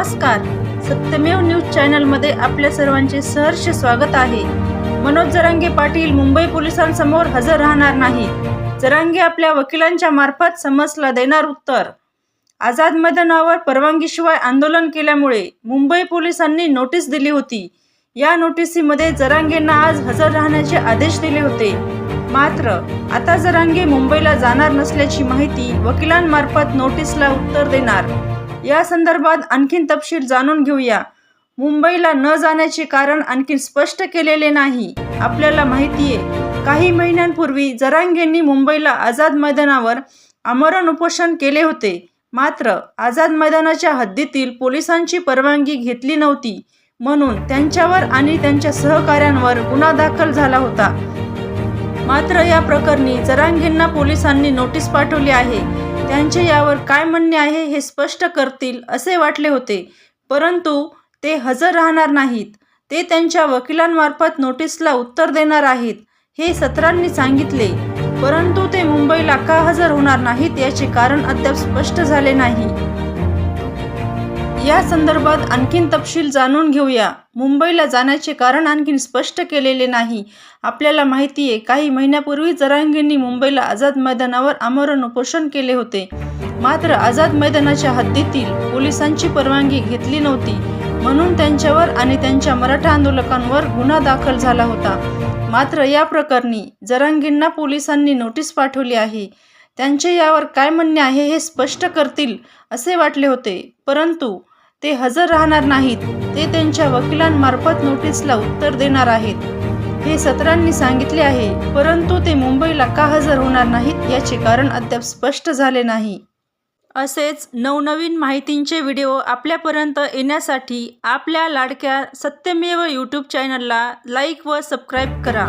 नमस्कार. सत्यमेव न्यूज चॅनलमध्ये आपल्या सर्वांचे सहर्ष स्वागत आहे. मनोज जरांगे पाटील मुंबई पोलिसांसमोर हजर राहणार नाही. जरांगे आपल्या वकिलांच्या मार्फत समजला देणार उत्तर. आझाद मैदानावर परवानगीशिवाय आंदोलन केल्यामुळे मुंबई पोलिसांनी नोटीस दिली होती. या नोटिसीमध्ये जरांगेंना आज हजर राहण्याचे आदेश दिले होते. मात्र आता जरांगे मुंबईला जाणार नसल्याची माहिती वकिलांमार्फत नोटीसला उत्तर देणार. या संदर्भात आणखीन तपशील जाणून घेऊया. मुंबईला न जाण्याचे कारण आणखी स्पष्ट केलेले नाही. आपल्याला माहिती आहे काही महिन्यांपूर्वी जरांगेंनी मुंबईला आझाद मैदानावर आमरण उपोषण केले होते. मात्र आझाद मैदानाच्या हद्दीतील पोलिसांची परवानगी घेतली नव्हती. म्हणून त्यांच्यावर आणि त्यांच्या सहकाऱ्यांवर गुन्हा दाखल झाला होता. मात्र या प्रकरणी जरांगींना पोलिसांनी नोटीस पाठवली आहे. त्यांचे यावर काय म्हणणे आहे हे स्पष्ट करतील असे वाटले होते. परंतु ते हजर राहणार नाहीत. ते त्यांच्या वकिलांमार्फत नोटीसला उत्तर देणार आहेत हे सत्रांनी सांगितले. परंतु ते मुंबईला का हजर होणार नाहीत याचे कारण अद्याप स्पष्ट झाले नाही. या संदर्भात आणखीन तपशील जाणून घेऊया. मुंबईला जाण्याचे कारण आणखीन स्पष्ट केलेले नाही. आपल्याला माहिती आहे काही महिन्यापूर्वी जरांगींनी मुंबईला आझाद मैदानावर आमरण उपोषण केले होते. मात्र आझाद मैदानाच्या हद्दीतील पोलिसांची परवानगी घेतली नव्हती. म्हणून त्यांच्यावर आणि त्यांच्या मराठा आंदोलकांवर गुन्हा दाखल झाला होता. मात्र या प्रकरणी जरांगींना पोलिसांनी नोटीस पाठवली आहे. त्यांचे यावर काय म्हणणे आहे हे स्पष्ट करतील असे वाटले होते. परंतु ते हजर राहणार नाहीत. ते त्यांच्या वकिलांमार्फत नोटीसला उत्तर देणार आहेत. हे सत्रांनी सांगितले आहे परंतु ते मुंबईला का हजर होणार नाहीत याचे कारण अद्याप स्पष्ट झाले नाही. असेच नवनवीन माहितींचे व्हिडिओ आपल्यापर्यंत येण्यासाठी आपल्या लाडक्या सत्यमेव यूट्यूब चॅनलला लाईक व सबस्क्राईब करा.